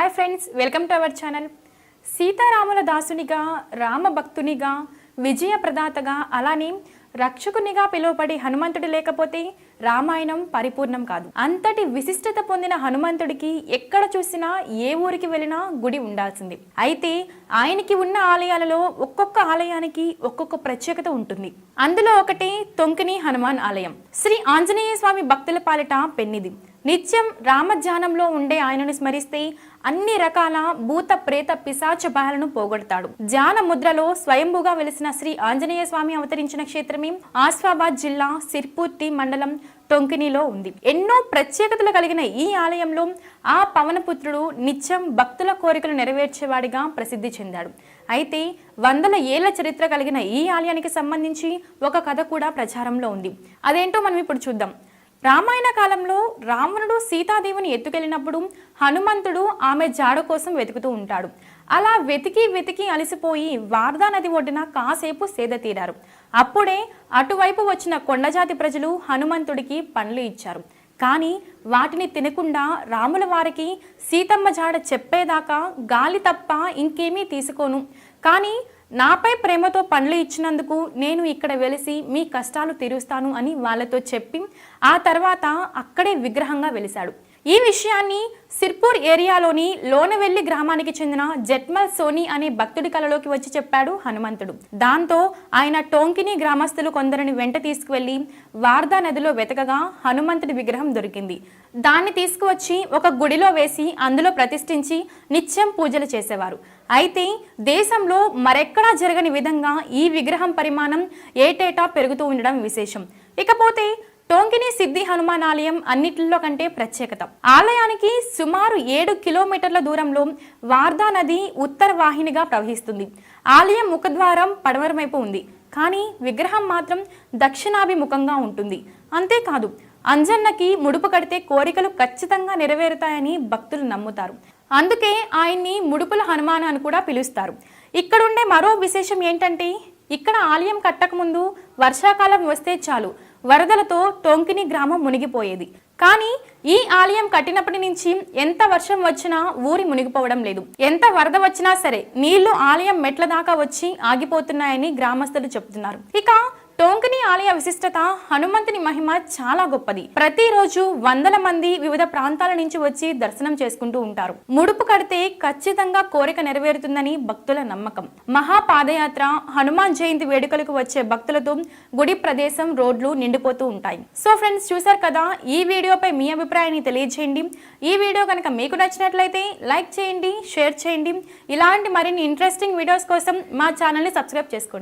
Hi friends welcome to our channel సీతారాముల దాసునిగా రామ భక్తునిగా విజయ ప్రదాతగా అలానే రక్షకునిగా పిలువబడి హనుమంతుడు లేకపోతే రామాయణం పరిపూర్ణం కాదు. అంతటి విశిష్టత పొందిన హనుమంతుడికి ఎక్కడ చూసినా ఏ ఊరికి వెళ్ళినా గుడి ఉండాల్సింది. అయితే ఆయనకి ఉన్న ఆలయాలలో ఒక్కొక్క ఆలయానికి ఒక్కొక్క ప్రత్యేకత ఉంటుంది. అందులో ఒకటి తొంకిని హనుమాన్ ఆలయం. శ్రీ ఆంజనేయ స్వామి భక్తుల పాలిట పెన్నిది. నిత్యం రామధ్యానంలో ఉండే ఆయనను స్మరిస్తే అన్ని రకాల భూత ప్రేత పిశాచ బాలను పోగొడతాడు. ధ్యాన ముద్రలో స్వయంభుగా వెలిసిన శ్రీ ఆంజనేయ స్వామి అవతరించిన క్షేత్రమే ఆస్ఫాబాద్ జిల్లా సిర్పూర్తి మండలం టొంకినిలో ఉంది. ఎన్నో ప్రత్యేకతలు కలిగిన ఈ ఆలయంలో ఆ పవనపుత్రుడు నిత్యం భక్తుల కోరికలు నెరవేర్చేవాడిగా ప్రసిద్ధి చెందాడు. అయితే వందల ఏళ్ళ చరిత్ర కలిగిన ఈ ఆలయానికి సంబంధించి ఒక కథ కూడా ప్రచారంలో ఉంది. అదేంటో మనం ఇప్పుడు చూద్దాం. రామాయణ కాలంలో రావణుడు సీతాదేవిని ఎత్తుకెళ్ళినప్పుడు హనుమంతుడు ఆమె జాడ కోసం వెతుకుతూ ఉంటాడు. అలా వెతికి వెతికి అలసిపోయి వార్దా నది ఒడ్డున కాసేపు సేద తీరారు. అప్పుడే అటువైపు వచ్చిన కొండజాతి ప్రజలు హనుమంతుడికి పండ్లు ఇచ్చారు. కానీ వాటిని తినకుండా రాముల వారికి సీతమ్మ జాడ చెప్పేదాకా గాలి తప్ప ఇంకేమీ తీసుకోను. కానీ నాపై ప్రేమతో పండ్లు ఇచ్చినందుకు నేను ఇక్కడ వెలిసి మీ కష్టాలు తీరుస్తాను అని వాళ్ళతో చెప్పి ఆ తర్వాత అక్కడే విగ్రహంగా వెలిశాడు. ఈ విషయాన్ని సిర్పూర్ ఏరియాలోని లోనవెల్లి గ్రామానికి చెందిన జట్మల్ సోని అనే భక్తుడి కలలోకి వచ్చి చెప్పాడు హనుమంతుడు. దాంతో ఆయన టోంకిని గ్రామస్తులు కొందరిని వెంట తీసుకువెళ్ళి వార్దా నదిలో వెతకగా హనుమంతుడి విగ్రహం దొరికింది. దాన్ని తీసుకువచ్చి ఒక గుడిలో వేసి అందులో ప్రతిష్ఠించి నిత్యం పూజలు చేసేవారు. అయితే దేశంలో మరెక్కడా జరగని విధంగా ఈ విగ్రహం పరిమాణం ఏటేటా పెరుగుతూ ఉండడం విశేషం. ఇకపోతే టోంకిని సిద్ధి హనుమాన్ ఆలయం అన్నిటిలో కంటే ప్రత్యేకత. ఆలయానికి సుమారు ఏడు కిలోమీటర్ల దూరంలో వార్దా నది ఉత్తర వాహినిగా ప్రవహిస్తుంది. ఆలయం ముఖద్వారం పడమర వైపు ఉంది. కానీ విగ్రహం మాత్రం దక్షిణాభిముఖంగా ఉంటుంది. అంతేకాదు అంజన్నకి ముడుపు కడితే కోరికలు ఖచ్చితంగా నెరవేరుతాయని భక్తులు నమ్ముతారు. అందుకే ఆయన్ని ముడుపుల హనుమాన్ అని కూడా పిలుస్తారు. ఇక్కడుండే మరో విశేషం ఏంటంటే ఇక్కడ ఆలయం కట్టకముందు వర్షాకాలం వస్తే చాలు వరదలతో టొంకిని గ్రామం మునిగిపోయేది. కానీ ఈ ఆలయం కట్టినప్పటి నుంచి ఎంత వర్షం వచ్చినా ఊరి మునిగిపోవడం లేదు. ఎంత వరద వచ్చినా సరే నీళ్ళు ఆలయం మెట్ల దాకా వచ్చి ఆగిపోతున్నాయని గ్రామస్తులు చెబుతున్నారు ఇక ఆలయ విశిష్టత హనుమంతుని మహిమ చాలా గొప్పది. ప్రతిరోజు వందల మంది వివిధ ప్రాంతాల నుంచి వచ్చి దర్శనం చేసుకుంటూ ఉంటారు. ముడుపు కడితే ఖచ్చితంగా కోరిక నెరవేరుతుందని భక్తుల నమ్మకం. మహాపాదయాత్ర హనుమాన్ జయంతి వేడుకలకు వచ్చే భక్తులతో గుడి ప్రదేశం రోడ్లు నిండిపోతూ ఉంటాయి. సో ఫ్రెండ్స్ చూసారు కదా? ఈ వీడియోపై మీ అభిప్రాయాన్ని తెలియజేయండి. ఈ వీడియో కనుక మీకు నచ్చినట్లయితే లైక్ చేయండి షేర్ చేయండి. ఇలాంటి మరిన్ని ఇంట్రెస్టింగ్ వీడియోస్ కోసం మా ఛానల్ని సబ్స్క్రైబ్ చేసుకోండి.